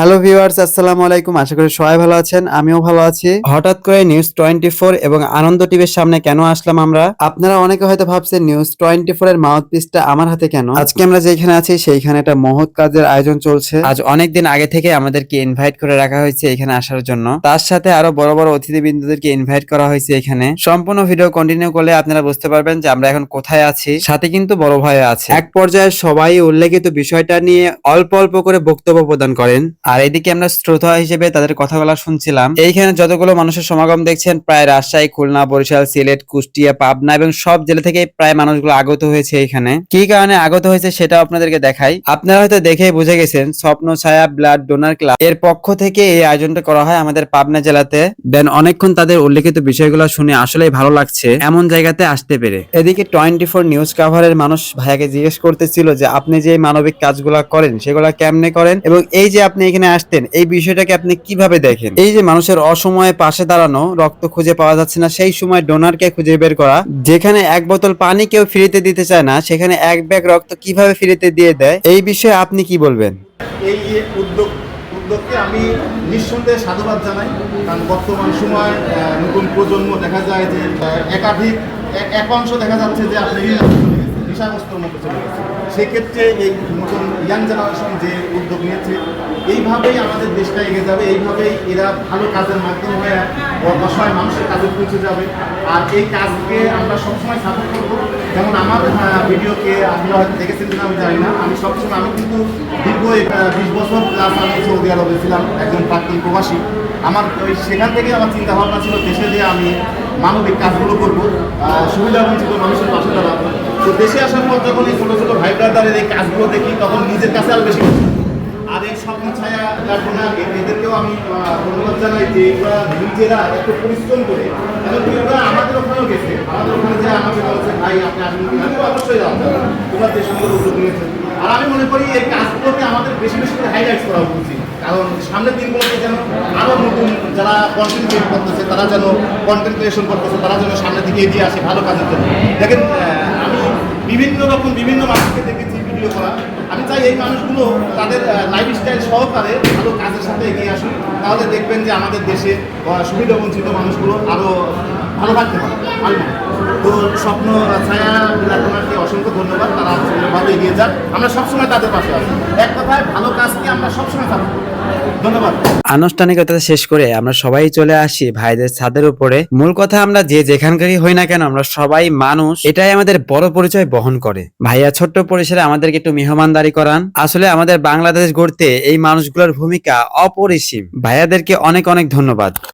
Hello viewers আসসালামু আলাইকুম। আশা করি সবাই ভালো আছেন আমিও ভালো আছি। হঠাৎ করে নিউজ টোয়েন্টি ফোর এবং আনন্দ টিভির সামনে কেন আসলাম আমরা? আপনারা অনেকে হয়তো ভাবছেন নিউজ টোয়েন্টি ফোর এর মাউথ পিসটা আমার হাতে কেন? আজকে আমরা যেখানে আছি সেইখানে একটা মহৎ কাজের আয়োজন চলছে। আজ অনেক দিন আগে থেকে আমাদেরকে ইনভাইট করে রাখা হয়েছে এখানে আসার জন্য। তার সাথে আরও বড় বড় অতিথিবৃন্দদেরকে ইনভাইট করা হয়েছে এখানে। সম্পূর্ণ ভিডিও কন্টিনিউ করলে আপনারা বুঝতে পারবেন যে আমরা এখন কোথায় আছি। সাথে কিন্তু বড় ভাই আছে। এক পর্যায়ে সবাই উল্লেখিত বিষয়টা নিয়ে অল্প অল্প করে বক্তব্য প্রদান করেন। আর এদিকে আমরা শ্রোতা হিসেবে তাদের কথাগুলো শুনছিলাম। এইখানে যতগুলো মানুষের সমাগম দেখছেন, প্রায় রাজশাহী, খুলনা, বরিশাল, সিলেট, কুষ্টিয়া, পাবনা এবং সব জেলা থেকে প্রায় মানুষগুলো আগত হয়েছে এখানে। কি কারণে আগত হয়েছে সেটা আপনাদেরকে দেখাই। আপনারা হয়তো দেখে বুঝে গেছেন, স্বপ্ন, ছায়া, ব্লাড, ডোনার ক্লাব, এর পক্ষ থেকে এই আয়োজনটা করা হয় আমাদের পাবনা জেলাতে। দেন অনেকক্ষণ তাদের উল্লেখিত বিষয়গুলো শুনে আসলেই ভালো লাগছে, এমন জায়গাতে আসতে পেরে। এদিকে টোয়েন্টি ফোর নিউজ কাভারের মানুষ ভাইয়াকে জিজ্ঞেস করতেছিল যে, আপনি যে মানবিক কাজগুলা করেন, সেগুলা কেমনে করেন? এবং এই যে আপনি এখানে আসতেন, এই বিষয়টাকে আপনি কীভাবে দেখেন? এই যে মানুষের অসময়ে পাশে দাঁড়ানো, রক্ত খুঁজে পাওয়া যাচ্ছে না, সেই সময় ডোনারকে খুঁজে বের করা। যেখানে এক বোতল পানি কেউ ফ্রিতে দিতে চায় না, সেখানে এক ব্যাগ রক্ত কীভাবে ফ্রিতে দিয়ে দেয়, এই বিষয়ে আপনি কি বলবেন? এই উদ্যোগ, উদ্যোগকে আমি নিঃসন্দেহে সাধুবাদ জানাই। কারণ বর্তমান সময় নতুন প্রজন্ম দেখা যায় যে একাধিক এক অংশ দেখা যাচ্ছে যে আপনি নেশাগ্রস্তর মধ্যে চলে গেছে সেক্ষেত্রে এই নতুন ইয়াং জেনারেশন যে উদ্যোগ নিয়েছে এইভাবেই আমাদের দেশটা এগিয়ে যাবে এইভাবেই এরা ভালো কাজের মাধ্যম হয়ে অসহায় মানুষের কাজে পৌঁছে যাবে। আর এই কাজকে আমরা সবসময় সাপোর্ট করব। যেমন আমার ভিডিওকে আপনারা হয়তো দেখেছেন কিনা আমি জানি না। আমি সবসময় আমি কিন্তু দীর্ঘ বিশ বছর প্লাস আমি সৌদি আরবে ছিলাম একজন প্রাক্তন প্রবাসী। আমার ওই সেখান থেকে আমার চিন্তা ভাবনা ছিল দেশে যে আমি মানবিক কাজগুলো করব। আহ, সুবিধা বঞ্চিত মানুষের পাশে দাঁড়াবো। তো দেশে আসার পর যখন এই ছোটো ছোটো ভাই ব্রাদারের এই কাজগুলো দেখি, তখন নিজের কাছে আরও বেশি আর এই স্বপ্ন ছায়া কারখানা এ- এদেরকেও আমি ধন্যবাদ জানাই যে এরা নিজেরা এত পরিশ্রম করে এমনকি ওরা আমাদের ওখানেও গেছে। আমাদের ওখানে যে আমাকে বলছে, ভাই, আপনি আসবেন কিনা অবশ্যই যাব তোমরা যে সুন্দর উদ্যোগ নিয়েছে। আর আমি মনে করি এই কাজগুলোকে আমাদের বেশি বেশি করে হাইলাইট করা উচিত। কারণ সামনের দিনগুলোতে যেন আরও নতুন যারা কন্টেন্ট ক্রিয়েট করতেছে, তারা যেন কন্টেন্ট ক্রিয়েশন করতেছে, তারা যেন সামনের দিকে এগিয়ে আসে ভালো কাজের জন্য। দেখেন বিভিন্ন রকম, বিভিন্ন মানুষকে দেখেছি ভিডিও করা। আমি চাই এই মানুষগুলো তাদের লাইফস্টাইল সহকারে ভালো কাজের সাথে এগিয়ে আসুন তাহলে দেখবেন যে আমাদের দেশে সুবিধাবঞ্চিত সুবিধা বঞ্চিত মানুষগুলো আরও ভালো থাকতে পারে। তো স্বপ্ন ছায়া বিলাসনাকে অসংখ্য ধন্যবাদ। তারা সুন্দরভাবে এগিয়ে যাক। আমরা সবসময় তাদের পাশে আছি। এক কথায়, ভালো কাজকে আমরা সবসময় করি। ধন্যবাদ। আনুষ্ঠানিকতা শেষ করে আমরা সবাই চলে আসি ভাইদের ছাদের উপরে। মূল কথা আমরা যে যেখানকারই হই না কেন, আমরা সবাই মানুষ। এটাই আমাদের বড় পরিচয় বহন করে। ভাইয়া, ছোট্ট পরিসরে আমাদেরকে একটু মেহমানদারি করান। আসলে আমাদের বাংলাদেশ গড়তে এই মানুষগুলোর ভূমিকা অপরিসীম। ভাইয়াদেরকে অনেক অনেক ধন্যবাদ।